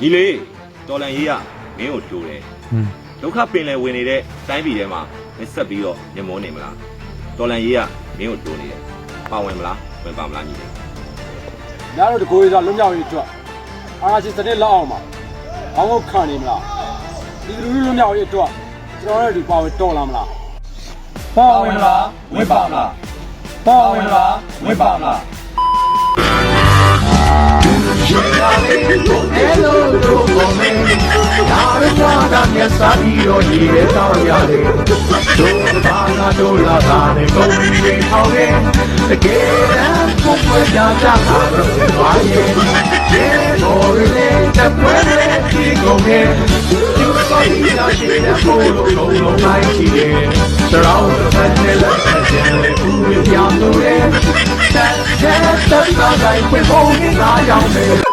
ညီလေးတော်လန်ရေးကမင်းကိုတိုးတယ်ဟွန်းဒုက္ခပင်လယ်ဝင်နေတဲ့တိုင်းပြည်ထဲမှာမဆက်ပြီးတော့ညမောနေမလားတော်လန်ရေးကမင်းကိုတိုးနေတယ်ပါဝင်မလားဝင်ပါမလားညီလေးညာတို့တကိုယ်စားလွတ်မြောက်ရေးအတွက်အာရှိစတဲ့လက်အောင်မှာဘောင်းဘုတ်ခံနေမလားဒီလူလူလွတ်မြောက်ရေးအတွက်ကျွန်တော်တို့ဒီပါဝင်တော်လာမလားပါဝင်လားဝင်ပါမလားပါဝင်လားဝင်ပါမလား Hello, hello, moment. Dar guarda mia saliro di rettoriale. Dove vanno a dolare come i paure. Che con quella già caro che vai. Che vorrei te puede ti come. Tu sei la scena solo con lo mai ci è. Sarà un bene la gente pure piangere. C'è c'è tanta dai quel momento la gambe. တော်လန်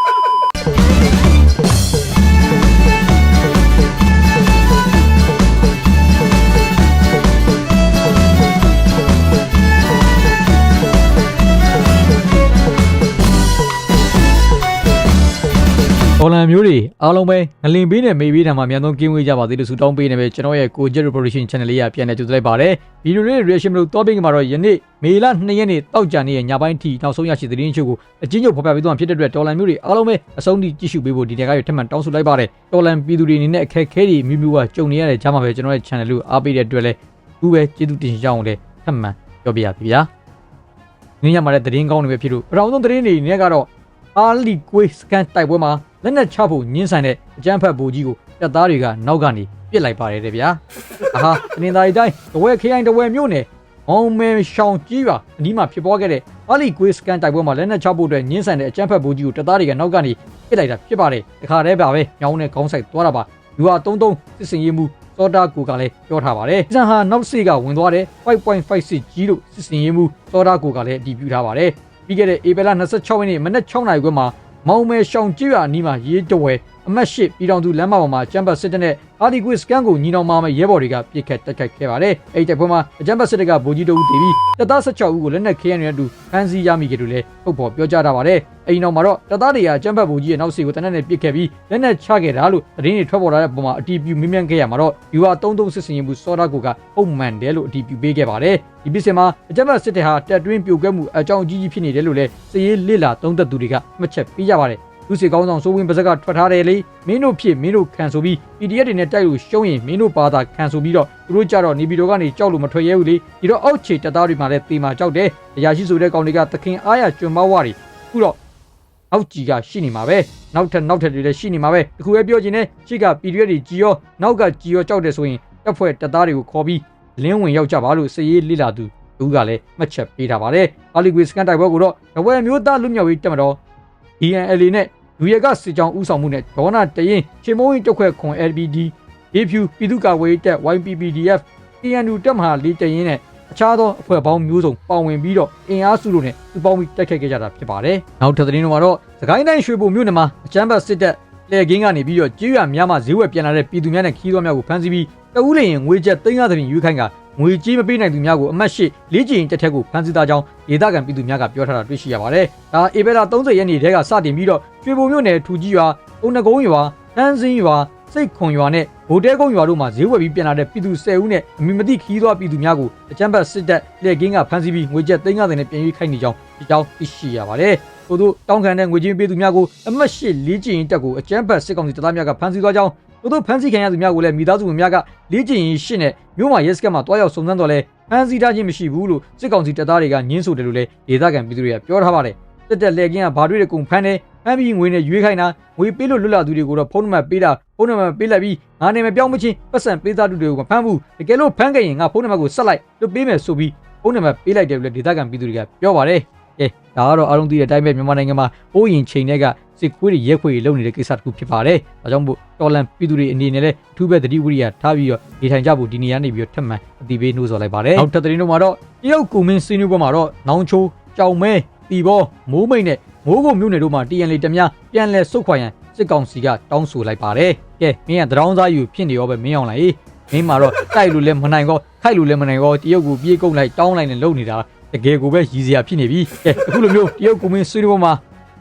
မျိုးတွေအားလုံးပဲငလင်ပေးနဲ့မေးပေးတာမှာအများဆုံးကင်းဝေးကြပါသေးလို့ဆုတောင်းပေးနေပဲကျွန်တော်ရဲ့ကိုဂျက် production channel လေးကပြန်လည်ကြိုဆိုလိုက်ပါတယ်ဗီဒီယိုလေး reaction မလို့ topic မှာတော့ယနေ့မေလ2ရက်နေ့တောက်ကြနေ့ရဲ့ညပိုင်းထိနောက်ဆုံးရရှိသတင်းချို့ကိုအချင်းချုပ်ဖော်ပြပေးသွားမှာဖြစ်တဲ့အတွက်တော်လန်မျိုးတွေအားလုံးပဲအဆုံးထိကြည့်ရှုပေးဖို့ဒီနေ့ကရထပ်မံတောင်းဆိုလိုက်ပါတယ်တော်လန်ပြည်သူတွေအနေနဲ့အခက်အခဲတွေမျိုးမျိုးကကြုံနေရတဲ့ကြားမှာပဲကျွန်တော်ရဲ့ channel ကိုအားပေးတဲ့အတွက်လည်းခုပဲကျေးဇူးတင်ရှိကြအောင်လည်းထပ်မံပြောပြရစီဗျာငင်းရမှာတဲ့သတင်းကောင်းတွေပဲဖြစ်လို့ပထမဆုံးသတင်းတွေအနေနဲ့ကတော့အာလီကွေးစကန်တိုက်ပွဲမှာ လက်နက်ချဖို့ညှင်းဆန်တဲ့အကြမ်းဖက်ဗိုလ်ကြီးကိုတပ်သားတွေကနောက်ကနေပစ်လိုက်ပါတယ်တဲ့ဗျာ။အာဟာတနင်္သာရီတိုင်းတဝဲခရိုင်တဝဲမြို့နယ်မောင်မဲရှောင်းကြီးပါအနီးမှာဖြစ်ပွားခဲ့တဲ့အာလီကွေးစကန်တိုက်ပွဲမှာလက်နက်ချဖို့အတွက်ညှင်းဆန်တဲ့အကြမ်းဖက်ဗိုလ်ကြီးကိုတပ်သားတွေကနောက်ကနေပစ်လိုက်တာဖြစ်ပါတယ်။တခါတည်းပါပဲညောင်းနဲ့ခေါင်းဆိုင်သွားတာပါ။ယူဟာ33စစ်စင်ရေးမှုစောတာကိုကလည်းပြောထားပါတယ်။စံဟာနောက်စေကဝင်သွားတယ်5.56ကြီးလို့စစ်စင်ရေးမှုစောတာကိုကလည်းအတည်ပြုထားပါတယ်။ပြီးခဲ့တဲ့ဧပြီလ26ရက်နေ့မနက်6နာရီခွဲမှာ မောင်မဲရှောင်ကျွရအနီးမှာရေးတဝဲအမတ်ရှိပြည်တော်သူလမ်းမပေါ်မှာချမ်ဘတ်စစ်တပ်နဲ့ အာဒီကွစ်စကန်ကိုညီနောင်မာမဲရဲဘော်တွေကပြစ်ခတ်တိုက်ခိုက်ခဲ့ပါတယ်။အဲဒီတိုက်ပွဲမှာချမ်ဘတ်စစ်တပ်ကဗိုလ်ကြီးတအုပ်တည်ပြီးတပ်သား16ဦးကိုလက်နက်ခဲယမ်းတွေနဲ့အတူဖမ်းဆီးရမိခဲ့တယ်လို့လည်းထုတ်ဖော်ပြောကြားထားပါတယ်။အဲဒီနောက်မှာတော့တပ်သားတွေကချမ်ဘတ်ဗိုလ်ကြီးရဲ့နောက်စီကိုတနက်နဲ့ပြစ်ခဲ့ပြီးလက်နက်ချခဲ့တာလို့သတင်းတွေထွက်ပေါ်လာတဲ့ပုံမှာအတီးပြူမြင်မြန်ခဲ့ရမှာတော့ယူဟာ33စစ်စင်ရင်ဘူးစောဒါကိုကပုံမှန်တယ်လို့အတီးပြူပေးခဲ့ပါတယ်။ဒီပြစ်စင်မှာအကြမ်းဖက်စစ်တပ်ဟာတက်တွင်းပြိုကွဲမှုအကြောင်းအကြီးကြီးဖြစ်နေတယ်လို့လည်းစည်ရေးလစ်လာသုံးသက်သူတွေကမှတ်ချက်ပေးကြပါတယ် လူစီကောင်းဆောင်စိုးဝင်းပါဇက်ကထွက်ထားတယ်လေမင်းတို့ဖြစ်မင်းတို့ခံဆိုပြီး PDF တွေနဲ့တိုက်လို့ရှုံးရင်မင်းတို့ပါတာခံဆိုပြီးတော့သူတို့ကြတော့နေပြည်တော်ကနေကြောက်လို့မထွက်ရဲဘူးလေဒီတော့အောက်ခြေတပ်သားတွေမှလည်းတေမာကြောက်တယ်အရာရှိဆိုတဲ့ကောင်တွေကသခင်အားရကျွံမဝါတွေခုတော့အောက်ကြီးကရှိနေမှာပဲနောက်ထပ်နောက်ထပ်တွေလည်းရှိနေမှာပဲတခုပဲပြောချင်တယ်ရှေ့က PDF တွေကြီးရောနောက်ကကြီးရောကြောက်တယ်ဆိုရင်တပ်ဖွဲ့တပ်သားတွေကိုခေါ်ပြီးလင်းဝင်ရောက်ကြပါလို့စည်ရေးလိလာသူသူကလည်းမှတ်ချက်ပေးထားပါတယ်အာလီဂွေစကန်တိုက်ပွဲကိုတော့တဝဲမျိုးသားလူမျိုးရေးတက်မတော် DNLA နဲ့ လူရကစစ်ကြောင်းဥဆောင်မှုနဲ့ဒေါနာတရင်ချင်းမုံရင်တက်ခွဲခွန် LBD ဒေဖြူပြည်သူ့ကာကွယ်ရေးတပ် YPPDF TNU တပ်မဟာလေးတရင်နဲ့အခြားသောအဖွဲ့ပေါင်းမျိုးစုံပါဝင်ပြီးတော့အင်အားစုတို့နဲ့ပူးပေါင်းပြီးတိုက်ခိုက်ခဲ့ကြတာဖြစ်ပါတယ်။နောက်ထပ်သတင်းတွေမှာတော့စကိုင်းတိုင်းရွှေဘုံမြို့နယ်မှာအချမ်းဘတ်စစ်တပ်လေကင်းကနေပြီးတော့ကြေးရွာများမှာဈေးဝယ်ပြန်လာတဲ့ပြည်သူများနဲ့ခီးသွွားများကိုဖမ်းဆီးပြီးတအူးလျင်ငွေကျပ်350သိန်းရွေးခိုင်းက ငွေကြေးမပေးနိုင်သူများကိုအမတ်ရှိလေးကျင်တက်ထက်ကိုဖမ်းဆီးသားကြောင်းဒေသခံပြည်သူများကပြောထားတာတွေ့ရှိရပါတယ်။ဒါဧပြီလ30ရက်နေ့တည်းကစတင်ပြီးတော့ရွှေဘုံမြို့နယ်ထူကြီးရွာ၊အုံနကုန်းရွာ၊တန်းစင်းရွာစိတ်ခွန်ရွာနဲ့ဗိုလ်တဲကုန်းရွာတို့မှာဈေးဝယ်ပြီးပြန်လာတဲ့ပြည်သူ10ဦးနဲ့အမိမတိခီးသွွားပြည်သူများကိုအကြမ်းဖက်စစ်တပ်လက်ကင်းကဖမ်းဆီးပြီးငွေကျပ်350နဲ့ပြန်ရွေးခိုင်းနေကြောင်းဒီကြောင်းသိရှိရပါတယ်။ထို့သောတောင်းခံတဲ့ငွေကြေးပေးသူများကိုအမတ်ရှိလေးကျင်တက်ကိုအကြမ်းဖက်စစ်ကောင်စီတပ်သားများကဖမ်းဆီးသွားကြောင်း ထို့သောဖမ်းဆီးခံရသူများကိုလည်းမိသားစုဝင်များကလေးကျင်ရင်ရှစ်နဲ့မြို့မှာရဲစခန်းမှာတွားရောက်စုံစမ်းတော့လဲဖမ်းဆီးထားခြင်းမရှိဘူးလို့စစ်ကောင်စီတပ်သားတွေကညင်းဆိုတယ်လို့လည်းဒေသခံပြည်သူတွေကပြောထားပါတယ်။တက်တက်လက်ကင်းကဘာတွေကုန်ဖမ်းတယ်ဖမ်းပြီးငွေနဲ့ရွေးခိုင်းတာငွေပေးလို့လွတ်လာသူတွေကိုတော့ဖုန်းနံပါတ်ပေးတာဖုန်းနံပါတ်ပေးလိုက်ပြီးငါနေမပြောင်းမချင်းပတ်စံပေးသားသူတွေကိုမဖမ်းဘူးတကယ်လို့ဖမ်းခဲ့ရင်ငါဖုန်းနံပါတ်ကိုဆက်လိုက်လွတ်ပေးမယ်ဆိုပြီးဖုန်းနံပါတ်ပေးလိုက်တယ်လို့လည်းဒေသခံပြည်သူတွေကပြောပါတယ်။ကဲ ဒါကတော့အားလုံးသိတဲ့အတိုင်းပဲမြန်မာနိုင်ငံမှာအိုးရင်ချိန်တွေကစစ်ခွေးတွေရဲခွေတွေလုပ်နေတဲ့ကိစ္စတစ်ခုဖြစ်ပါတယ်။ဒါကြောင့်မို့တော်လန်ပြည်သူတွေအနေနဲ့လည်းအထူးပဲသတိဝိရိယထားပြီးတော့နေထိုင်ကြဖို့ဒီနေရာနေပြီးတော့ထပ်မံအတိပေးနှိုးဆော်လိုက်ပါတယ်။နောက်ထပ်သတင်းတို့မှာတော့တရုတ်ကူမင်းစင်းနွေးပွဲမှာတော့နောင်ချိုးကြောင်မဲတီဘောမိုးမိတ်နဲ့မိုးကုံမြို့နယ်တို့မှာ TN လေးတများပြန်လဲဆုတ်ခွာရန်စစ်ကောင်စီကတောင်းဆိုလိုက်ပါတယ်။ကဲမင်းကသတောင်းသားယူဖြစ်နေရောပဲမင်းအောင်လိုက်မင်းမှာတော့တိုက်လို့လည်းမနိုင်ကောခိုက်လို့လည်းမနိုင်ကောတရုတ်ကိုပြေးကုန်လိုက်တောင်းလိုက်နဲ့လုံနေတာ တကယ်ကိုပဲရည်စရာဖြစ်နေပြီ။ကဲအခုလိုမျိုးတရုတ်ကူမင်းစင်းနွေးပွဲမှာ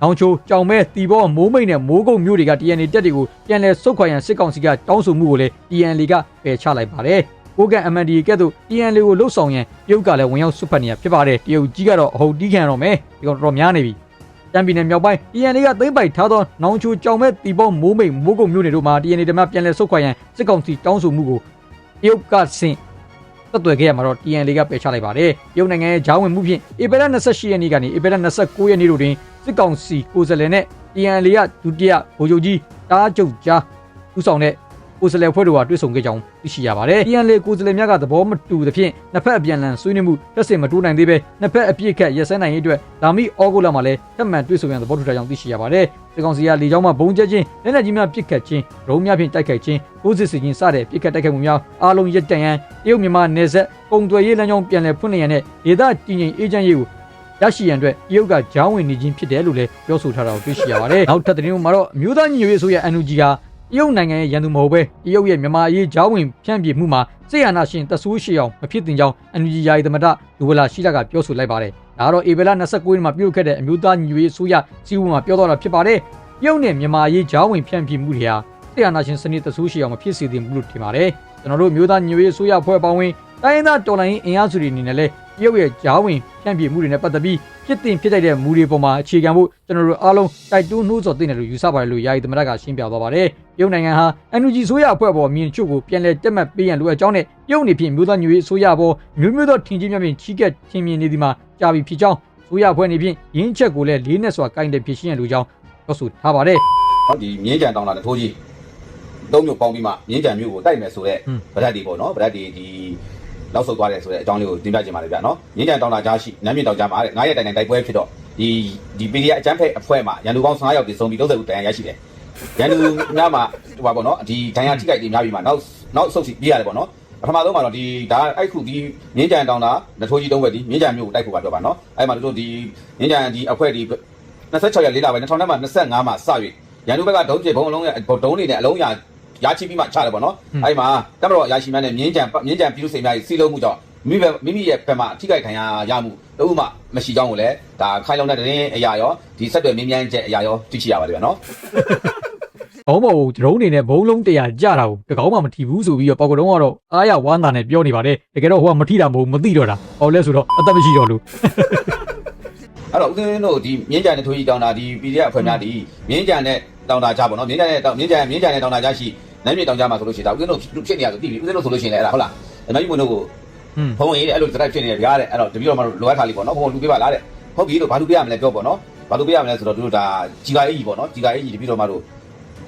နောင်ချိုကြောင်မဲတီဘောမိုးမိတ်နဲ့မိုးကုတ်မြို့တွေက TNA တက်တွေကိုပြန်လည်ဆုတ်ခွာရန်စစ်ကောင်စီကတောင်းဆိုမှုကိုလည်း TNA ကပယ်ချလိုက်ပါတယ်။ကိုကန် MND ကဲ့သို့ TNA ကိုလှုပ်ဆောင်ရန်တရုတ်ကလည်းဝင်ရောက်ဆွတ်ဖက်နေရဖြစ်ပါတယ်။တရုတ်ကြီးကတော့အဟုတ်တီးခံတော့မယ်။ဒီကောင်တော်တော်များနေပြီ။တမ်ပြည်နယ်မြောက်ပိုင်း TNA ကသိမ့်ပိုက်ထားသောနောင်ချိုကြောင်မဲတီဘောမိုးမိတ်မိုးကုတ်မြို့နယ်တို့မှာ TNA ဓမ္မပြန်လည်ဆုတ်ခွာရန်စစ်ကောင်စီတောင်းဆိုမှုကိုတရုတ်ကဆင့် သက်သွယ်ခဲ့ရမှာတော့ TNA ကပယ်ချလိုက်ပါတယ်။ရုပ်နိုင်ငံရဲ့ဂျားဝင်မှုဖြင့်ဧပြီလ28ရက်နေ့ကနေဧပြီလ29ရက်နေ့တို့တွင်စစ်ကောင်စီကိုယ်စားလှယ်နဲ့ TNA ကဒုတိယဗိုလ်ချုပ်ကြီးတားချုပ်ကြားဦးဆောင်တဲ့ ကိုယ်စားလှယ်ဖွဲ့တို့ကတွေ့ဆုံခဲ့ကြောင်းသိရှိရပါတယ်။ TNA ကိုယ်စားလှယ်များကသဘောမတူသဖြင့်နှစ်ဖက်အပြန်အလှန်ဆွေးနွေးမှုတက်စင်မတိုးနိုင်သေးပဲနှစ်ဖက်အပြစ်ခတ်ရက်စဲနိုင်ရေးအတွက်လာမီဩဂုတ်လမှာလည်းထပ်မံတွေ့ဆုံရန်သဘောတူထားကြောင်းသိရှိရပါတယ်။စစ်ကောင်စီကလေကြောင်းမှဘုံကျဲခြင်းလက်နက်ကြီးများပစ်ခတ်ခြင်းဒရုန်းများဖြင့်တိုက်ခိုက်ခြင်းကိုးစစ်စီခြင်းစတဲ့ပစ်ခတ်တိုက်ခိုက်မှုများအားလုံးရပ်တန့်ရန်တရုတ်မြန်မာနယ်စပ်ကုန်သွယ်ရေးလမ်းကြောင်းပြန်လည်ဖွင့်လှစ်ရန်နဲ့ဒေသတည်ငြိမ်အေးချမ်းရေးကိုရရှိရန်အတွက်တရုတ်ကဂျောင်းဝင်နေခြင်းဖြစ်တယ်လို့လည်းပြောဆိုထားတာကိုတွေ့ရှိရပါတယ်။နောက်ထပ်သတင်းမှာတော့အမျိုးသားညီညွတ်ရေးဆိုရ NUG က တရုတ်နိုင်ငံရဲ့ရန်သူမဟုတ်ပဲတရုတ်ရဲ့မြန်မာအရေးဂျောင်းဝင်ဖြန့်ပြေမှုမှာစစ်အာဏာရှင်တဆူးရှိအောင်မဖြစ်တင်ကြောင်း NUG ယာယီသမ္မတဒူဝလာရှိလာကပြောဆိုလိုက်ပါတယ်။ဒါကတော့ဧပြီလ29ရက်နေ့မှာပြုလုပ်ခဲ့တဲ့အမျိုးသားညီညွတ်ရေးဆိုရစီးပွားမှာပြောသွားတာဖြစ်ပါတယ်။တရုတ်နဲ့မြန်မာအရေးဂျောင်းဝင်ဖြန့်ပြေမှုတွေဟာစစ်အာဏာရှင်စနစ်တဆူးရှိအောင်မဖြစ်စေသင့်ဘူးလို့ထင်ပါတယ်။ကျွန်တော်တို့မျိုးသားညွေရေးဆိုရဖွဲ့ပေါင်းဝင်တိုင်းရင်းသားတော်လှန်ရေးအင်အားစုတွေအနေနဲ့လည်း တရုတ်ရဲ့ဂျားဝင်ဖြန့်ပြေမှုတွေနဲ့ပတ်သက်ပြီးဖြစ်တင်ဖြစ်တဲ့မူတွေပေါ်မှာအခြေခံဖို့ကျွန်တော်တို့အားလုံးတိုက်တွန်းနှိုးဆော်သင့်တယ်လို့ယူဆပါတယ်လို့ယာယီသမ္မတကရှင်းပြသွားပါတယ်။တရုတ်နိုင်ငံဟာ NUG ဆိုရအဖွဲ့ပေါ်မြင်ချုပ်ကိုပြန်လည်တက်မှတ်ပေးရန်လိုအပ်ကြောင်းနဲ့တရုတ်နေဖြင့်မျိုးသားညွေရေးဆိုရပေါ်မျိုးမျိုးသောထင်ကြီးများဖြင့်ချီးကပ်ထင်မြင်နေသည်မှာကြာပြီဖြစ်ကြောင်းဆိုရအဖွဲ့နေဖြင့်ရင်းချက်ကိုလည်းလေးနဲ့စွာကင်တယ်ဖြစ်ရှင်းရန်လိုကြောင်းပြောဆိုထားပါတယ်နော်ဒီမြင်းကြံတောင်းတာတထိုးကြီးသုံးမျိုးပေါင်းပြီးမှမြင်းကြံမျိုးကိုတိုက်မယ်ဆိုတော့ဟွန်းဗရက်ဒီပေါ့နော်ဗရက်ဒီဒီ လောက်ဆုတ်သွားတယ်ဆိုတဲ့အကြောင်းလေးကိုတင်ပြချင်ပါတယ်ဗျာနော်မြင်းကြံတောင်းတာကြားရှိနမ်းမြင့်တောင်ကြားမှာတဲ့9ရက်တိုင်တိုင်တိုက်ပွဲဖြစ်တော့ဒီဒီ PDF အချမ်းဖက်အဖွဲ့မှာရန်သူပေါင်း15ယောက်တည်ဆုံးပြီး30ဦးတိုင်ရရှိတယ်ရန်သူများမှာဟိုပါပေါ့နော်ဒီဒဏ်ရာထိခိုက်တွေများပြီးမှနောက်နောက်ဆုတ်စီပြေးရတယ်ပေါ့နော်ပထမဆုံးမှာတော့ဒီဒါအဲ့ခုဒီမြင်းကြံတောင်းတာတထိုးကြီးသုံးဘက်ဒီမြင်းကြံမျိုးကိုတိုက်ဖို့ပါပြောပါနော်အဲ့မှာတို့ဒီမြင်းကြံဒီအဖွဲ့ဒီ26ရက်၄လပိုင်း2000နဲ့မှ25မှာစ၍ရန်သူဘက်ကဒုံးပြေဘုံအလုံးနဲ့ဒုံးနေနဲ့အလုံးရာ ရာချိပြီးမှချတယ်ပေါ့နော်အဲ့မှာတက်မတော်အရာရှိများနဲ့မြင်းကြံမြင်းကြံပြည်သူစိန်များကြီးစီလုံးမှုကြောင့်မိဘမိမိရဲ့ဘက်မှာအထိခိုက်ခံရရမှုတော့မှမရှိကြောင်းကိုလည်းဒါခိုင်လုံတဲ့သတင်းအရာရောဒီဆက်တွေမြင်းမြန်းချက်အရာရောသိရှိရပါတယ်ဗျာနော်။ဘုံဘောကိုဒရုန်းနေနဲ့ဘုံလုံးတရာကြတာကိုတကောင်းမှမထီဘူးဆိုပြီးတော့ပေါကတုံးကတော့အားရဝမ်းသာနဲ့ပြောနေပါတယ်။တကယ်တော့ဟိုကမထီတာမဟုတ်ဘူးမသိတော့တာ။ဟောလဲဆိုတော့အသက်မရှိတော့လို့ အဲ့တော့ဦးသိန်းတို့ဒီမြင်းကြံနဲ့ထိုးကြီးတောင်းတာဒီ PDF အဖွဲ့များဒီမြင်းကြံနဲ့တောင်းတာကြပါတော့မြင်းကြံနဲ့တောင်းမြင်းကြံမြင်းကြံနဲ့တောင်းတာကြရှိနိုင်မြေတောင်းကြမှာဆိုလို့ရှိရင်ဒါဦးသိန်းတို့ဖြစ်နေရဆိုသိပြီဦးသိန်းတို့ဆိုလို့ရှိရင်လည်းအဲ့ဒါဟုတ်လားအမကြီးမွန်းတို့ကို။ဟွန်းဖုန်းရေးတဲ့အဲ့လိုစတိုက်ဖြစ်နေတယ်ဗျာတဲ့အဲ့တော့တပည့်တော်မလိုအပ်တာလေးပေါ့နော်ဘုံလူပေးပါလားတဲ့ဟုတ်ပြီလို့ဘာလူပေးရမလဲပြောပေါ့နော်ဘာလူပေးရမလဲဆိုတော့တို့ဒါကြီးကားအေးကြီးပေါ့နော်ကြီးကားအေးကြီးတပည့်တော်မတို့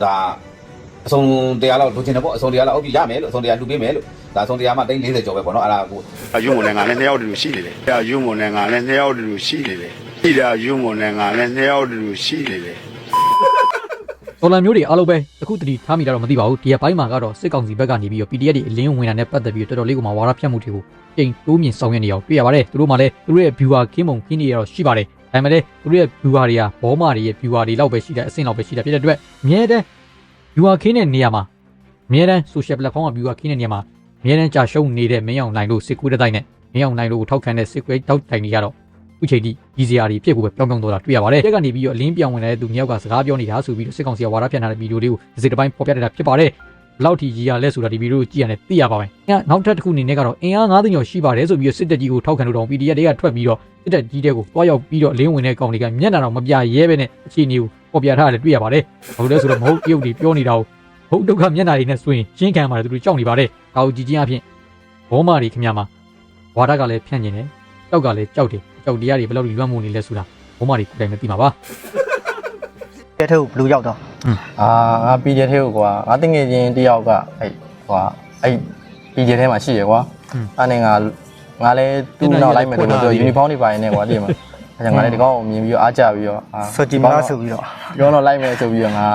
ဒါအစုံတရားလောက်လိုချင်တယ်ပေါ့အစုံတရားလောက်ဟုတ်ပြီရမယ်လို့အစုံတရားလူပေးမယ်လို့ဒါအစုံတရားမှ340ကျော်ပဲပေါ့နော်အဲ့ဒါကိုအယုံမလည်းငါလည်းနှစ်ယောက်တူတူရှိနေတယ်။အယုံမလည်းငါလည်းနှစ်ယောက်တူတူရှိနေတယ်။ ဒီတာယုံမလည်းငါလည်းနှစ်ယောက်တူတူရှိနေတယ်။ဒေါ်လာမျိုးတွေအားလုံးပဲအခုတတိထားမိတာတော့မသိပါဘူး။ဒီအပိုင်းမှာကတော့စစ်ကောင်စီဘက်ကနေပြီးတော့ PDF တွေအလင်းဝင်တာနဲ့ပတ်သက်ပြီးတော့တော်တော်လေးကိုမှဝါရဖြတ်မှုတွေကိုချိန်တိုးမြင့်ဆောင်ရွက်နေအောင်တွေ့ရပါတယ်။သူတို့မှလည်းသူတို့ရဲ့ viewer ကင်းပုံကင်းနေရတော့ရှိပါတယ်။ဒါပေမဲ့လည်းသူတို့ရဲ့ viewer တွေကဘောမာတွေရဲ့ viewer တွေလောက်ပဲရှိတဲ့အဆင့်လောက်ပဲရှိတာဖြစ်တဲ့အတွက်အများတန်း viewer ခင်းတဲ့နေရာမှာအများတန်း social platform က viewer ခင်းတဲ့နေရာမှာအများတန်းကြာရှုံးနေတဲ့မင်းအောင်နိုင်လို့စစ်ကွေးတဲ့တိုင်းနဲ့မင်းအောင်နိုင်လို့ထောက်ခံတဲ့စစ်ကွေးတောက်တိုင်တွေကတော့အ ခုချိန်ထိကြီးစရာတွေဖြစ်ကိုပဲပြောင်းပြောင်းသွားတာတွေ့ရပါတယ်။တက်ကနေပြီးတော့အလင်းပြောင်းဝင်လာတဲ့သူမြောက်ကစကားပြောနေတာဆိုပြီးတော့စစ်ကောင်စီကဝါဒဖြန့်ထားတဲ့ဗီဒီယိုလေးကိုဒီစိတ်တစ်ပိုင်းဖော်ပြထားတာဖြစ်ပါတယ်။ဘလောက်ထိကြီးရလဲဆိုတာဒီဗီဒီယိုကိုကြည့်ရတယ်သိရပါမယ်။အဲနောက်ထပ်တစ်ခုအနေနဲ့ကတော့အင်အား9သိန်းကျော်ရှိပါတယ်ဆိုပြီးတော့စစ်တပ်ကြီးကိုထောက်ခံလို့တော့ PDF တွေကထွက်ပြီးတော့စစ်တပ်ကြီးတဲ့ကိုတွားရောက်ပြီးတော့အလင်းဝင်တဲ့ကောင်တွေကမျက်နှာတော့မပြရဲပဲနဲ့အခြေအနေကိုပေါ်ပြထားတယ်တွေ့ရပါတယ်။ဘာလို့လဲဆိုတော့မဟုတ်တရုတ်တွေပြောနေတာကိုဟုတ်ဒုက္ခမျက်နှာတွေနဲ့ဆိုရင်ရှင်းခံပါတယ်သူတို့ကြောက်နေပါတယ်။ဒါကိုကြည်ချင်းအဖြစ်ဘောမာတွေခင်ဗျာမှာဝါဒကလည်းဖြန့်ကျင်တယ်။ကြောက်ကလည်းကြောက်တယ်။ ကြောက်တရားတွေဘယ်လောက်လွှမ်းမိုးနေလဲဆိုတာဘောမာတွေကိုယ်တိုင်မသိမှာပါ။တဲ့ထဲကိုဘလူးရောက်တော့အာငါပီဂျေထဲကိုကွာငါတငယ်ချင်းတယောက်ကအဲ့ဟွာအဲ့ပီဂျေထဲမှာရှိရကွာอืมအဲ့နဲ့ငါငါလည်းသူ့နောက်လိုက်မယ်လို့ပြောယူနီဖောင်းတွေပါရင်နဲ့ကွာတည်မှာအဲ့ဒါငါလည်းဒီကောင်ကိုမြင်ပြီးတော့အားကြပြီးတော့အာဆိုကြည်မလားဆိုပြီးတော့ဒီကောင်တော့လိုက်မယ်ဆိုပြီးတော့ငါ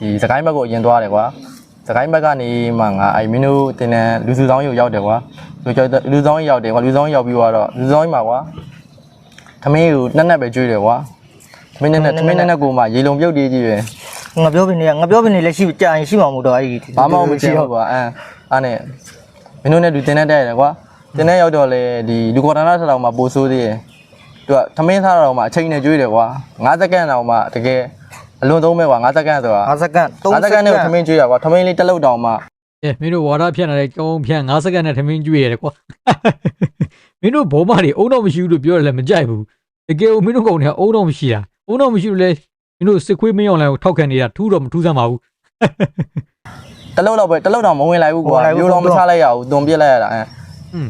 ဒီစကိုင်းဘက်ကိုအရင်သွားတယ်ကွာစကိုင်းဘက်ကနေမှငါအဲ့မင်းတို့တင်တဲ့လူစုဆောင်ရုပ်ရောက်တယ်ကွာလူကျော်လူဆောင်ရောက်တယ်ကွာလူဆောင်ရောက်ပြီးတော့လူဆောင်မှာကွာသ မင်းကိုနှက်နှက်ပဲကျွေးတယ်ကွာသမင်းနဲ့နဲ့သမင်းနဲ့နဲ့ကိုမှရေလုံပြုတ်တေးကြီးပဲငါပြောပြနေငါပြောပြနေလက်ရှိကြာရင်ရှိမှာမို့တော့အဲ့ဒီဘာမှမကြည့်ဘူးကွာအဲအဲ့နဲ့မင်းတို့နဲ့လူတင်တဲ့တဲ့ရယ်ကွာတင်တဲ့ရောက်တော့လေဒီလူကော်တနာဆက်တော်မှာပို့ဆိုးသေးရယ်သူကထမင်းစားတော့မှအချိန်နဲ့ကျွေးတယ်ကွာ9စက္ကန့်တော့မှတကယ်အလွန်သုံးမဲ့ကွာ9စက္ကန့်ဆိုတာ5စက္ကန့်9စက္ကန့်နဲ့ထမင်းကျွေးရကွာထမင်းလေးတစ်လုံးတောင်မှအဲမင်းတို့ဝါဒဖြန့်လာတဲ့ကြောင်းဖြန့်9စက္ကန့်နဲ့ထမင်းကျွေးရတယ်ကွာမင်းတို့ဘောမတွေအုံတော့မရှိဘူးလို့ပြောရလဲမကြိုက်ဘူး တကယ်ကိုမင်းတို့ကောင်တွေကအုံတော့မရှိတာအုံတော့မရှိလို့လဲမင်းတို့စစ်ခွေးမင်းအောင်လိုင်းကိုထောက်ခံနေတာထူးတော့မထူးဆန်းပါဘူးတစ်လုံးတော့ပဲတစ်လုံးတော့မဝင်လိုက်ဘူးကွာမျိုးတော့မချလိုက်ရဘူးသွန်ပြစ်လိုက်ရတာအဲ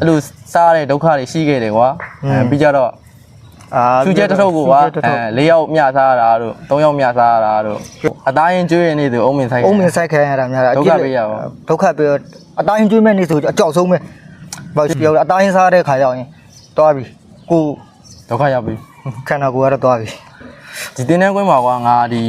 အဲ့လိုစားတဲ့ဒုက္ခတွေရှိခဲ့တယ်ကွာအဲပြီးကြတော့အာချူချက်တစ်ထုပ်ကိုကွာအဲ၄ယောက်မျှစားရတာတို့၃ယောက်မျှစားရတာတို့အသားရင်ကျွေးရနေသူအုံးမင်ဆိုင်အုံးမင်းဆိုင်ခံရတာများတာဒုက္ခပေးရပါဒုက္ခပေးတော့အတိုင်းကျွေးမဲ့နေဆိုအကြောက်ဆုံးပဲဘာလို့ပြောလဲအတိုင်းစားတဲ့ခါရောက်ရင်တွားပြီကို ဒုက္ခရောက်ပြီခန္ဓာကိုယ်ကတော့တွားပြီဒီတင်းနှဲကွင်းမှာကွာငါဒီ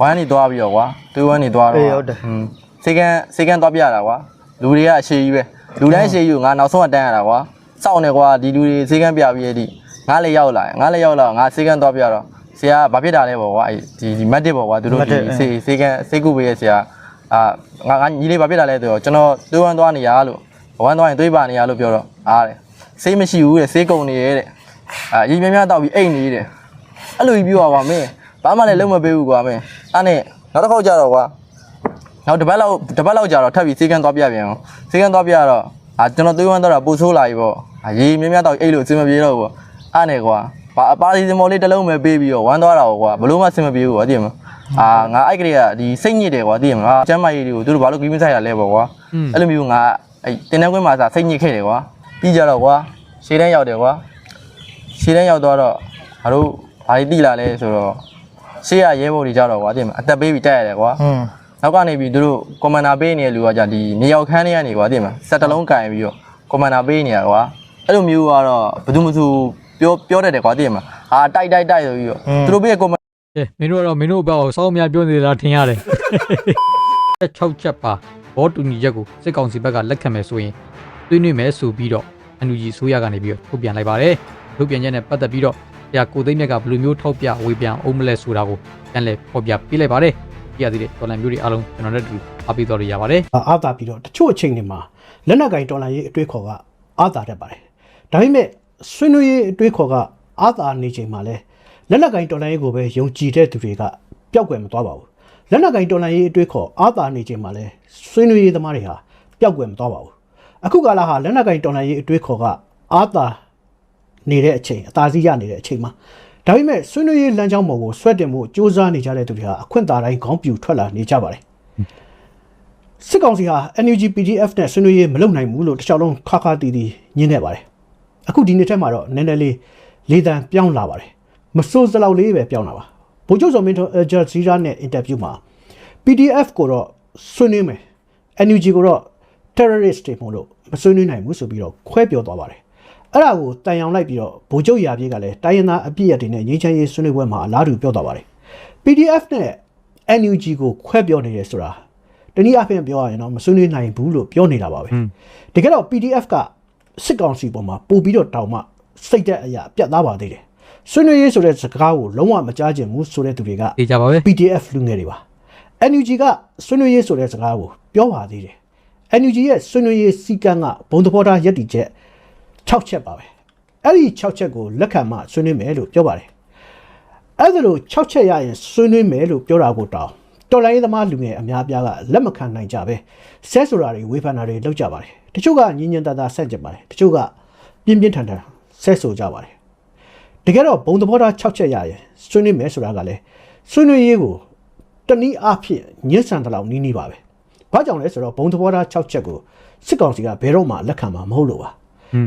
ဝမ်းနေသွားပြီးတော့ကွာတူဝမ်းနေသွားတော့အေးဟုတ်တယ်อืมစေကန်စေကန်သွားပြရတာကွာလူတွေကအရှိကြီးပဲလူတိုင်းအရှိကြီးကိုငါနောက်ဆုံးအတန်းရတာကွာစောင့်နေကွာဒီလူတွေစေကန်ပြပြီးရဒီငါလည်းရောက်လာငါလည်းရောက်လာငါစေကန်သွားပြတော့ဆရာဘာဖြစ်တာလဲပေါ့ကွာအဲ့ဒီဒီမတ်တစ်ပေါ့ကွာသူတို့ဒီစေစေကန်စေကုပေးရဆရာအာငါငါညီလေးဘာဖြစ်တာလဲဆိုတော့ကျွန်တော်တူဝမ်းသွားနေရလို့ဝမ်းသွားရင်သွေးပါနေရလို့ပြောတော့အားတယ်စေးမရှိဘူးတဲ့စေးကုန်နေရဲ့တဲ့ အာရေမြများတောက်ပြီးအိတ်နေတဲ့အဲ့လိုကြီးပြောပါပါမင်းဘာမှလည်းလုံးမပေးဘူးကွာမင်းအဲ့နဲ့နောက်တစ်ခေါက်ကြတော့ကွာနောက်တစ်ပတ်လောက်တစ်ပတ်လောက်ကြတော့ထပ်ပြီးစေကန်းသွားပြပြန်အောင်စေကန်းသွားပြတော့အာကျွန်တော်သွေးဝမ်းတော့တာပို့ဆိုးလာပြီပေါ့အာရေမြင်းမြတ်တော့အိတ်လို့အစင်မပြေတော့ဘူးပေါ့အဲ့နဲ့ကွာဘာအပါစီစမော်လေးတစ်လုံးပဲပေးပြီးတော့ဝမ်းသွားတာကွာဘလို့မှအစင်မပြေဘူးကွာသိရမလားအာငါအဲ့ကလေးကဒီစိတ်ညစ်တယ်ကွာသိရမလားကျမ်းမာရေးတွေကိုသူတို့ဘာလို့ကြီးမဆိုင်ရလဲပေါ့ကွာအဲ့လိုမျိုးငါအဲ့တင်တဲ့ကွင်းမှာစာစိတ်ညစ်ခဲ့တယ်ကွာပြီးကြတော့ကွာရှေ့တန်းရောက်တယ်ကွာ ရှေ့တန်းရောက်သွားတော့ငါတို့ဘာတွေတိလာလဲဆိုတော့ရှေ့ရရဲဘော်တွေကြတော့ကွာတင်မအသက်ပေးပြီးတက်ရတယ်ကွာဟွန်းနောက်ကနေပြီးသူတို့ကွန်မန်ဒါပေးနေတဲ့လူကじゃဒီမြေရောက်ခန်းထဲကနေကွာတင်မစက်တလုံးကင်ပြီးတော့ကွန်မန်ဒါပေးနေရကွာအဲ့လိုမျိုးကတော့ဘယ်သူမှသူပြောပြောတတ်တယ်ကွာတင်မဟာတိုက်တိုက်တိုက်ဆိုပြီးတော့သူတို့ပေးကွန်မန်ကဲမင်းတို့ကတော့မင်းတို့ဘောက်စောင်းများပြောနေသလားထင်ရတယ်6ချက်ပါဘောတူညီချက်ကိုစစ်ကောင်စီဘက်ကလက်ခံမယ်ဆိုရင်သွေးနွေးမယ်ဆိုပြီးတော့အန်ယူဂျီဆိုရကနေပြီးတော့ထုတ်ပြန်လိုက်ပါတယ် ထုတ်ပြန်ချက်နဲ့ပတ်သက်ပြီးတော့ဆရာကိုသိန်းမြတ်ကဘယ်လိုမျိုးထောက်ပြဝေပြန်အောင်မလဲဆိုတာကိုပြန်လဲဖော်ပြပေးလိုက်ပါတယ်ကြည့်ရသေးတယ်ဒေါ်လာမျိုးတွေအားလုံးကျွန်တော်တို့အတူအားပေးတော်ရရပါတယ်အားသာပြီးတော့တချို့အချိန်တွေမှာလက်နက်ကင်တော်လှန်ရေးအတွေးခေါ်ကအားသာတတ်ပါတယ်ဒါပေမဲ့ဆွေးနွေးရေးအတွေးခေါ်ကအားသာနေချိန်မှာလဲလက်နက်ကင်တော်လှန်ရေးကိုပဲယုံကြည်တဲ့သူတွေကပျောက်ကွယ်မသွားပါဘူးလက်နက်ကင်တော်လှန်ရေးအတွေးခေါ်အားသာနေချိန်မှာလဲဆွေးနွေးရေးသမားတွေဟာပျောက်ကွယ်မသွားပါဘူးအခုကာလဟာလက်နက်ကင်တော်လှန်ရေးအတွေးခေါ်ကအားသာ နေတဲ့အချိန်အသာစီးရနေတဲ့အချိန်မှာဒါပေမဲ့ဆွေးနွေးရေးလမ်းကြောင်းပေါ်ကိုဆွဲတင်မှုစ조사နေကြတဲ့သူတွေဟာအခွင့်အာဏာတိုင်းခေါင်းပြူထွက်လာနေကြပါတယ်စစ်ကောင်စီဟာ NUG PDF နဲ့ဆွေးနွေးရေးမလုပ်နိုင်ဘူးလို့တစ်ခြားလုံးခါခါတီးတီးညင်းခဲ့ပါတယ်။အခုဒီနေ့ထက်မှာတော့နည်းနည်းလေးလေးတန်းပြောင်းလာပါတယ်။မစိုးစလောက်လေးပဲပြောင်းလာပါ။ဗိုလ်ချုပ်စော်မင်းထွန်းအဂျာဇီရာနဲ့အင်တာဗျူးမှာ PDF ကိုတော့ဆွေးနွေးမယ်။ NUG ကိုတော့ terrorist တွေမို့လို့မဆွေးနွေးနိုင်ဘူးဆိုပြီးတော့ခွဲပြောသွားပါတယ်။ အဲ့ဒါကိုတန်ရောင်လိုက်ပြီးတော့ဗိုလ်ချုပ်ရာပြေးကလည်းတိုင်းရင်းသားအပြည့်အတွေနဲ့ငြိမ်းချမ်းရေးဆွေးနွေးပွဲမှာအလားတူပြောသွားပါတယ်။ PDF နဲ့ NUG ကိုခွဲပြောနေတယ်ဆိုတာတနည်းအားဖြင့်ပြောရရင်တော့မဆွေးနွေးနိုင်ဘူးလို့ပြောနေတာပါပဲတကယ်တော့ PDF ကစစ်ကောင်စီပေါ်မှာပို့ပြီးတော့တောင်းမှစိတ်သက်အရာပြတ်သားပါသေးတယ်ဆွေးနွေးရေးဆိုတဲ့စကားကိုလုံးဝမကြားချင်ဘူးဆိုတဲ့သူတွေကသိကြပါပဲ PDF လူငယ်တွေပါ NUG ကဆွေးနွေးရေးဆိုတဲ့စကားကိုပြောပါသေးတယ် NUG ရဲ့ဆွေးနွေးရေးစီကံကဘုံသဘောထားယက်တီချက် 6ချက်ပါပဲအဲ့ဒီ6ချက်ကိုလက်ခံမှဆွေးနွေးမယ်လို့ပြောပါတယ်အဲ့ဒါလို့6ချက်ရရင်ဆွေးနွေးမယ်လို့ပြောတာကိုတောင်းတော်လိုင်းသမားလူငယ်အများပြားကလက်မခံနိုင်ကြပဲဆဲဆိုတာတွေဝေဖန်တာတွေလုပ်ကြပါတယ်တချို့ကညင်ညင်တသာဆက်ကြပါတယ်တချို့ကပြင်းပြင်းထန်ထန်ဆဲဆိုကြပါတယ်တကယ်တော့ဘုံသဘောထား6ချက်ရရင်ဆွေးနွေးမယ်ဆိုတာကလည်းဆွေးနွေးရေးကိုတနည်းအားဖြင့်ညှဉ်းဆန်တဲ့လောက်နီးနီးပါပဲဘာကြောင့်လဲဆိုတော့ဘုံသဘောထား6ချက်ကိုစစ်ကောင်စီကဘယ်တော့မှလက်ခံမှာမဟုတ်လို့ပါ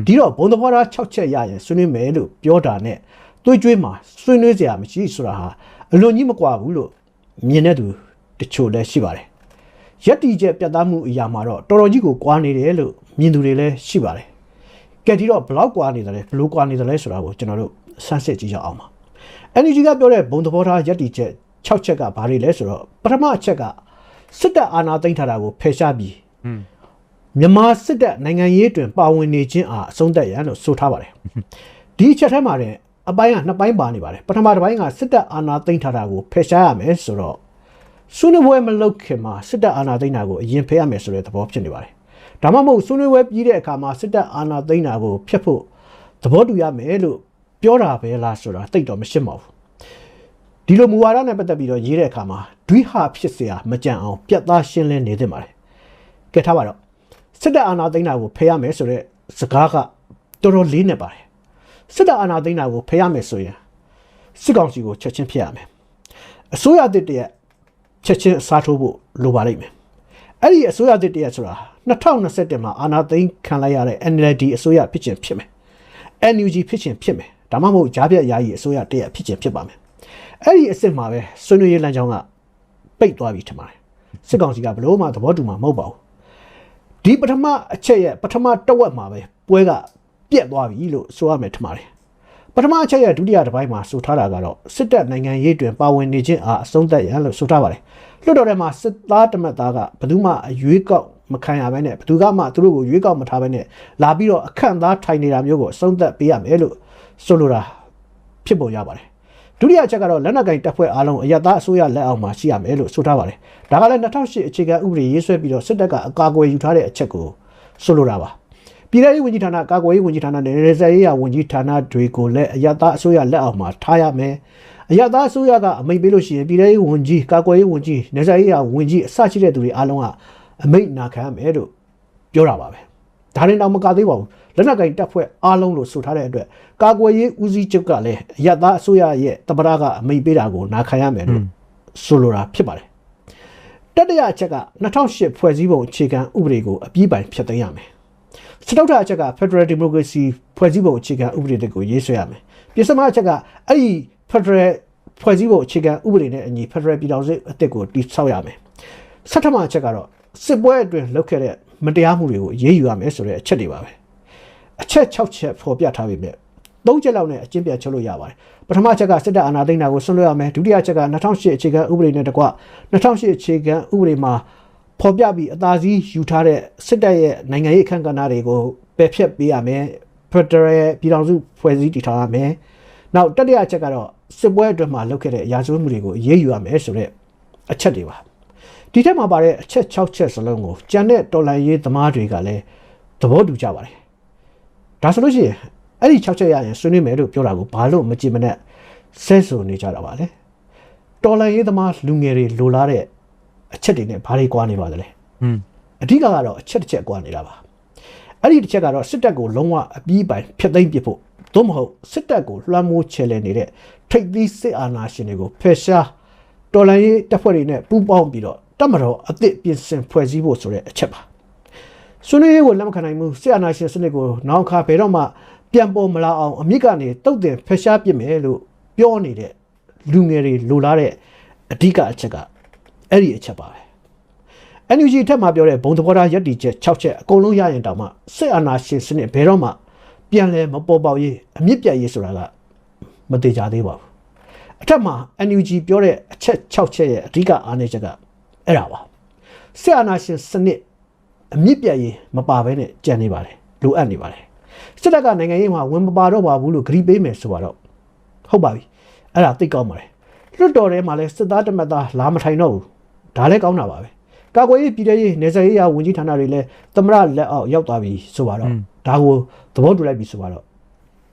ဒီတော့ဘုံသဘောထား6ချက်ရရင်ဆွေးနွေးမယ်လို့ပြောတာနဲ့တွေးကြွေးမှာဆွေးနွေးစရာမရှိဆိုတာဟာအလွန်ကြီးမကွာဘူးလို့မြင်တဲ့သူတချို့လည်းရှိပါတယ်။ရက်တီချက်ပြတ်သားမှုအရာမှာတော့တော်တော်ကြီးကိုကွာနေတယ်လို့မြင်သူတွေလည်းရှိပါတယ်။ကဲဒီတော့ဘလောက်ကွာနေတယ်လဲဘလို့ကွာနေတယ်လဲဆိုတာကိုကျွန်တော်တို့စမ်းစစ်ကြည့်ကြအောင်ပါ။ NUG ကပြောတဲ့ဘုံသဘောထားရက်တီချက်6ချက်ကဘာတွေလဲဆိုတော့ပထမအချက်ကစစ်တပ်အာဏာသိမ်းထားတာကိုဖယ်ရှားပြီး မြန်မာစစ်တပ်နိုင်ငံရေးတွင်ပါဝင်နေခြင်းအားအဆုံးသတ်ရန်လို့ဆိုထားပါတယ်ဒီအချက်ထဲမှာလည်းအပိုင်းကနှစ်ပိုင်းပါနေပါတယ်ပထမတစ်ပိုင်းကစစ်တပ်အာဏာသိမ်းထားတာကိုဖယ်ရှားရမယ်ဆိုတော့ဆွေးနွေးပွဲမလုပ်ခင်မှာစစ်တပ်အာဏာသိမ်းတာကိုအရင်ဖယ်ရမယ်ဆိုတဲ့သဘောဖြစ်နေပါတယ်ဒါမှမဟုတ်ဆွေးနွေးပွဲပြီးတဲ့အခါမှာစစ်တပ်အာဏာသိမ်းတာကိုဖျက်ဖို့သဘောတူရမယ်လို့ ပြောတာပဲလားဆိုတာသိတော့မရှင်းပါဘူးဒီလိုမူဝါဒနဲ့ပတ်သက်ပြီးတော့ရေးတဲ့အခါမှာဒွိဟာဖြစ်เสียမကြံအောင်ပြတ်သားရှင်းလင်းနေသင့်ပါတယ်ကဲထားပါတော့ စစ်တပ်အာဏာသိမ်းတာကိုဖယ်ရမယ်ဆိုတဲ့စကားကတော်တော်လေးနေပါတယ်စစ်တပ်အာဏာသိမ်းတာကိုဖယ်ရမယ်ဆိုရင်စစ်ကောင်စီကိုချက်ချင်းဖျက်ရမယ်အစိုးရအသစ်တရက်ချက်ချင်းအစားထိုးဖို့လိုပါလိမ့်မယ်အဲ့ဒီအစိုးရအသစ်တရက်ဆိုတာ2021မှာအာဏာသိမ်းခံလိုက်ရတဲ့ NLD အစိုးရဖြစ်ခြင်းဖြစ်မယ် NUG ဖြစ်ခြင်းဖြစ်မယ်ဒါမှမဟုတ်ကြားပြတ်ယာယီအစိုးရတရက်ဖြစ်ခြင်းဖြစ်ပါမယ်အဲ့ဒီအစ်စ်မှာပဲဆွေးနွေးရေးလမ်းကြောင်းကပိတ်သွားပြီထင်ပါတယ်စစ်ကောင်စီကဘလို့မှသဘောတူမှာမဟုတ်ပါဘူး ဒီပထမအချက်ရဲ့ပထမတစ်ဝက်မှာပဲပွဲကပြက်သွားပြီလို့ဆိုရမယ်ထင်ပါတယ်ပထမအချက်ရဲ့ဒုတိယတစ်ပိုင်းမှာဆိုထားတာကတော့စစ်တပ်နိုင်ငံရေးတွင်ပါဝင်နေခြင်းအားအဆုံးသတ်ရန်လို့ဆိုထားပါတယ်လွှတ်တော်ထဲမှာစစ်သားတမတ်သားကဘယ်သူမှအရွေးကောက်မခံရဘဲနဲ့ဘယ်သူကမှသူတို့ကိုရွေးကောက်မထားဘဲနဲ့လာပြီးတော့အခန့်သားထိုင်နေတာမျိုးကိုအဆုံးသတ်ပေးရမယ်လို့ဆိုလိုတာဖြစ်ပေါ်ရပါတယ် ဒုတိယအချက်ကတော့လက်နက်ကင်တပ်ဖွဲ့အားလုံးအယက်သားအစိုးရလက်အောက်မှာရှိရမယ်လို့ဆိုထားပါတယ်ဒါကလည်း2008အခြေခံဥပဒေရေးဆွဲပြီးတော့စစ်တပ်ကအကာအကွယ်ယူထားတဲ့အချက်ကိုဆိုလိုတာပါပြည်ထောင်စုဝန်ကြီးဌာနကာကွယ်ရေးဝန်ကြီးဌာနနဲ့ရေစရေးရဝန်ကြီးဌာနတွေကိုလည်းအယက်သားအစိုးရလက်အောက်မှာထားရမယ်။အယက်သားအစိုးရကအမိန့်ပေးလို့ရှိရင်ပြည်ထောင်စုဝန်ကြီးကာကွယ်ရေးဝန်ကြီးနေစရေးရဝန်ကြီးအစရှိတဲ့သူတွေအားလုံးကအမိန့်နာခံရမယ်လို့ပြောတာပါပဲ။ ဒါရင်တော့မကသေးပါဘူး။လက်နက်ကင်တပ်ဖွဲ့အားလုံးလို့ဆိုထားတဲ့အတွက်ကာကွယ်ရေးဦးစီးချုပ်ကလည်းအယက်သားအစိုးရရဲ့တပရကအမိန့်ပေးတာကိုနာခံရမယ်လို့ဆိုလိုတာဖြစ်ပါတယ်။တတိယအချက်က2008ဖွဲ့စည်းပုံအခြေခံဥပဒေကိုအပြည့်ပိုင်ဖျက်သိမ်းရမယ်။စတုတ္ထအချက်က Federal Democracy ဖွဲ့စည်းပုံအခြေခံဥပဒေတွေကိုရေးဆွဲရမယ်။ပြင်စမအချက်ကအဲ့ဒီ Federal ဖွဲ့စည်းပုံအခြေခံဥပဒေနဲ့အညီ Federal ပြည်ထောင်စုအသစ်ကိုတည်ဆောက်ရမယ်။ဆဋ္ဌမအချက်ကတော့စစ်ပွဲအတွင်းလုပ်ခဲ့တဲ့ မတရားမှုတွေကိုရေးယူရမယ်ဆိုတဲ့အချက်တွေပါပဲ။အချက်6ချက်ဖော်ပြထားပေမဲ့သုံးချက်လောက်နဲ့အကျင့်ပြတ်ချုပ်လို့ရပါတယ်။ပထမအချက်ကစစ်တပ်အာဏာသိမ်းတာကိုဆွံ့လွှဲရမယ်။ဒုတိယအချက်က2008အခြေခံဥပဒေနဲ့တကွ2008အခြေခံဥပဒေမှာဖော်ပြပြီးအသာစီးယူထားတဲ့စစ်တပ်ရဲ့နိုင်ငံရေးအခန့်ကဏ္ဍတွေကိုပယ်ဖျက်ပေးရမယ်ဖက်ဒရယ်ပြည်ထောင်စုဖွဲ့စည်းတည်ထောင်ရမယ်နောက်တတိယအချက်ကတော့စစ်ပွဲအတွက်မှာလုပ်ခဲ့တဲ့ရာဇဝတ်မှုတွေကိုအရေးယူရမယ်ဆိုတဲ့အချက်တွေပါ ဒီထက်မှာပါတဲ့အချက်6ချက်စလုံးကိုကြံတဲ့တော်လန်ရေးသမားတွေကလည်းသဘောတူကြပါတယ်ဒါဆိုလို့ရှိရင်အဲ့ဒီ6ချက်ရရင်ဆွေးနွေးမယ်လို့ပြောတာကိုဘာလို့မကြည့်မနဲ့ဆဲဆိုနေကြတာပါလဲတော်လန်ရေးသမားလူငယ်တွေလိုလားတဲ့အချက်တွေနဲ့ဘာတွေကွာနေပါသလဲอืมအဓိကကတော့အချက်တစ်ချက်ကွာနေတာပါအဲ့ဒီတစ်ချက်ကတော့စစ်တပ်ကိုလုံးဝအပြီးပိုင်ဖျက်သိမ်းပစ်ဖို့သို့မဟုတ်စစ်တပ်ကိုလွှမ်းမိုးချယ်လှယ်နေတဲ့ထိပ်သီးစစ်အာဏာရှင်တွေကိုဖယ်ရှားတော်လှန်ရေးတပ်ဖွဲ့တွေနဲ့ပူးပေါင်းပြီးတော့ တပ်မတော်အသစ်ပြင်ဆင်ဖွဲ့စည်းဖို့ဆိုတဲ့အချက်ပါဆွေးနွေးရေးကိုလက်မခံနိုင်မှုစစ်အာဏာရှင်စနစ်ကိုနောက်ခါဘယ်တော့မှပြန်ပေါ်မလာအောင်အမြင့်ကနေတုတ်တင်ဖယ်ရှားပစ်မယ်လို့ပြောနေတဲ့လူငယ်တွေလိုလားတဲ့အဓိကအချက်ကအဲ့ဒီအချက်ပါပဲ NUG ထက်မှပြောတဲ့ဘုံသဘောထားယက်တီချက်6ချက်အကုန်လုံးရရင်တောင်မှစစ်အာဏာရှင်စနစ်ဘယ်တော့မှပြန်လဲမပေါ်ပေါက်ရေးအမြင့်ပြတ်ရေးဆိုတာကမသေးကြသေးပါဘူးအထက်မှာ NUG ပြောတဲ့အချက်6ချက်ရဲ့အဓိကအားနည်းချက်က အဲ့ဒါပါစစ်အာဏာရှင်စနစ်အမြင့်ပြတ်ရေးမပါဘဲနဲ့ကြံနေပါတယ်လိုအပ်နေပါတယ်စစ်တပ်ကနိုင်ငံရေးမှာဝင်မပါတော့ပါဘူးလို့ဂရီးပေးမယ်ဆိုတော့ဟုတ်ပါပြီအဲ့ဒါသိကောင်းပါတယ်လွတ်တော်ထဲမှာလဲစစ်သားတမတ်သားလာမထိုင်တော့ဘူးဒါလည်းကောင်းတာပါပဲကာကွယ်ရေးပြည်ထရေးနေဆက်ရေးရာဝန်ကြီးဌာနတွေလည်းသမရလက်အောက်ရောက်သွားပြီဆိုပါတော့ဒါကိုသဘောတူလိုက်ပြီဆိုပါတော့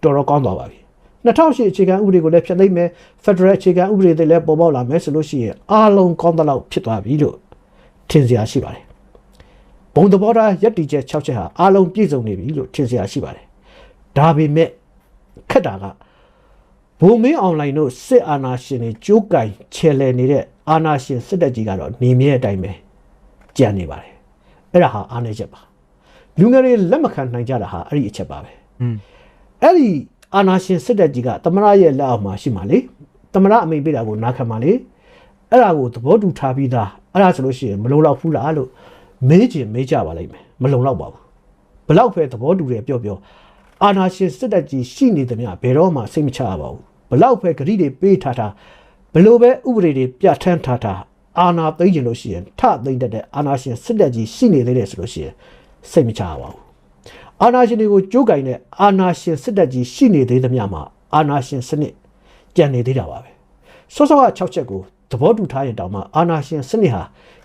တော်တော်ကောင်းသွားပါပြီ 2008အခြေခံဥပဒေကိုလည်းဖျက်သိမ်းမယ် Federal အခြေခံဥပဒေတွေလည်းပေါ်ပေါက်လာမယ်ဆိုလို့ရှိရင်အားလုံးကောင်းသလောက်ဖြစ်သွားပြီလို့ထင်စရာရှိပါတယ်ဘုံသဘောထားယက်တီချက်6ချက်ဟာအားလုံးပြည့်စုံနေပြီလို့ထင်စရာရှိပါတယ်ဒါပေမဲ့ခက်တာကဘုံမင်းအွန်လိုင်းတို့စစ်အာဏာရှင်တွေကြိုးကင်ချယ်လှယ်နေတဲ့အာဏာရှင်စစ်တပ်ကြီးကတော့နေမြဲအတိုင်းပဲကြံနေပါတယ်အဲ့ဒါဟာအားနည်းချက်ပါလူငယ်တွေလက်မခံနိုင်ကြတာဟာအဲ့ဒီအချက်ပါပဲอืมအဲ့ဒီ အာနာရှင်စစ်တပ်ကြီးကသမရရဲ့လက်အောက်မှာရှိမှလေသမရအမိန့်ပေးတာကိုနားခံမှလေအဲ့ဒါကိုသဘောတူထားပြီးသားအဲ့ဒါဆိုလို့ရှိရင်မလုံလောက်ဘူးလားလို့မေးချင်မေးကြပါလိမ့်မယ်မလုံလောက်ပါဘူးဘလောက်ပဲသဘောတူတယ်ပြောပြောအာနာရှင်စစ်တပ်ကြီးရှိနေသမျှဘယ်တော့မှစိတ်မချရပါဘူးဘလောက်ပဲဂရိတွေပေးထားထားဘလို့ပဲဥပဒေတွေပြဋ္ဌာန်းထားထားအာနာသိမ့်ကျင်လို့ရှိရင်ထသိမ့်တတ်တဲ့အာနာရှင်စစ်တပ်ကြီးရှိနေသေးတယ်ဆိုလို့ရှိရင်စိတ်မချရပါဘူး အာနာရှင်တွေကိုကြိုးကင်တဲ့အာနာရှင်စစ်တပ်ကြီးရှိနေသေးသမျှမှာအာနာရှင်စနစ်ကြံနေသေးတာပါပဲစောစောက6ချက်ကိုသဘောတူထားရင်တောင်မှအာနာရှင်စနစ်ဟာ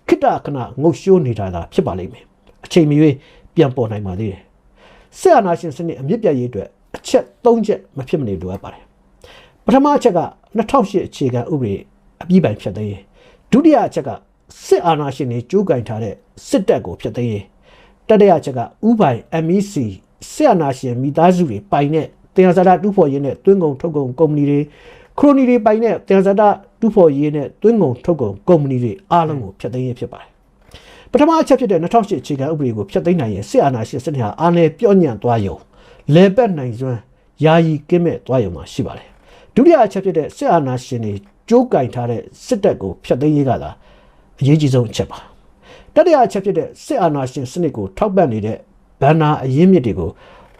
ခိတ္တခဏငုတ်ရှိုးနေတာသာဖြစ်ပါလိမ့်မယ်အချိန်မရွေးပြန်ပေါ်နိုင်ပါသေးတယ်စစ်အာနာရှင်စနစ်အမြင့်ပြတ်ရေးအတွက်အချက်၃ချက်မဖြစ်မနေလိုအပ်ပါတယ်ပထမအချက်က2008အခြေခံဥပဒေအပြီးပိုင်ဖြတ်သိမ်းရေးဒုတိယအချက်ကစစ်အာဏာရှင်တွေကြိုးကင်ထားတဲ့စစ်တပ်ကိုဖြတ်သိမ်းရေး တတိယအချက်ကဥပိုင် MEC စစ်အာဏာရှင်မိသားစုတွေပိုင်တဲ့တင်ဇာတာတူဖို့ရင်းနဲ့တွင်းကုန်ထုတ်ကုန်ကုမ္ပဏီတွေခရိုနီတွေပိုင်တဲ့တင်ဇာတာတူဖို့ရင်းနဲ့တွင်းကုန်ထုတ်ကုန်ကုမ္ပဏီတွေအားလုံးကိုဖြတ်သိမ်းရေးဖြစ်ပါတယ်ပထမအချက်ဖြစ်တဲ့2008အခြေခံဥပဒေကိုဖျက်သိမ်းနိုင်ရင်စစ်အာဏာရှင်စနစ်ဟာအာဏာပြော့ညံ့သွားယုံလဲပတ်နိုင်စွမ်းယာယီကင်းမဲ့သွားယုံမှာရှိပါတယ်ဒုတိယအချက်ဖြစ်တဲ့စစ်အာဏာရှင်တွေကြိုးကင်ထားတဲ့စစ်တပ်ကိုဖျက်သိမ်းရေးကသာအရေးကြီးဆုံးအချက်ပါ တတိယအချက်ဖြစ်တဲ့စစ်အာဏာရှင်စနစ်ကိုထောက်ပံ့နေတဲ့ဗန္နာအရင်းမြစ်တွေကို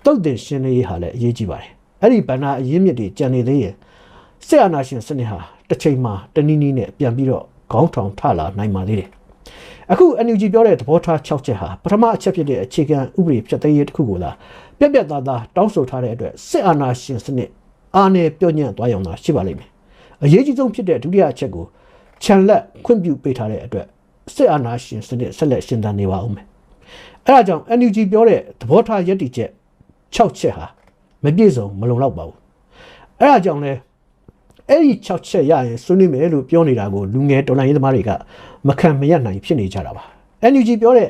တုတ်တင်ရှင်းလင်းရေးဟာလည်းအရေးကြီးပါတယ်အဲ့ဒီဗန္နာအရင်းမြစ်တွေကြံနေသေးရင်စစ်အာဏာရှင်စနစ်ဟာတစ်ချိန်မှာတနည်းနည်းနဲ့ပြန်ပြီးတော့ခေါင်းထောင်ထလာနိုင်ပါသေးတယ်အခု NUG ပြောတဲ့သဘောထား6ချက်ဟာပထမအချက်ဖြစ်တဲ့အခြေခံဥပဒေဖြတ်သိမ်းရေးတစ်ခုကိုလာပြက်ပြက်သားသားတောင်းဆိုထားတဲ့အတွက်စစ်အာဏာရှင်စနစ်အာဏာပြော့ညံ့သွားရုံသာရှိပါလိမ့်မယ်။အရေးကြီးဆုံးဖြစ်တဲ့ဒုတိယအချက်ကိုခြံလက်ခွင့်ပြုပေးထားတဲ့အတွက် စစ်အာဏာရှင်စနစ်ဆက်လက်ရှင်သန်နေပါဦးမယ်။အဲဒါကြောင့် NUG ပြောတဲ့သဘောထားယက်တီချက်6ချက်ဟာမပြည့်စုံမလုံလောက်ပါဘူး။အဲဒါကြောင့်လဲအဲ့ဒီ6ချက်ရရင်ဆွေးနွေးမယ်လို့ပြောနေတာကိုလူငယ်တော်လိုင်းရေးသမားတွေကမခံမရနိုင်ဖြစ်နေကြတာပါ NUG ပြောတဲ့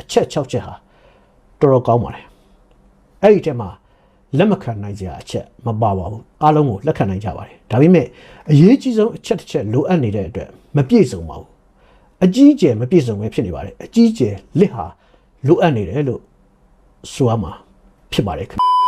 အချက်6ချက်ဟာတော်တော်ကောင်းပါတယ်အဲ့ဒီထဲမှာလက်မခံနိုင်စရာအချက်မပါပါဘူးအားလုံးကိုလက်ခံနိုင်ကြပါတယ်ဒါပေမဲ့အရေးကြီးဆုံးအချက်တစ်ချက်လိုအပ်နေတဲ့အတွက်မပြည့်စုံပါဘူး အကြီးကျယ်မပြည့်စုံပဲဖြစ်နေပါတယ်အကြီးကျယ်လစ်ဟာလိုအပ်နေတယ်လို့ဆိုရမှာဖြစ်ပါတယ်ခင်ဗျ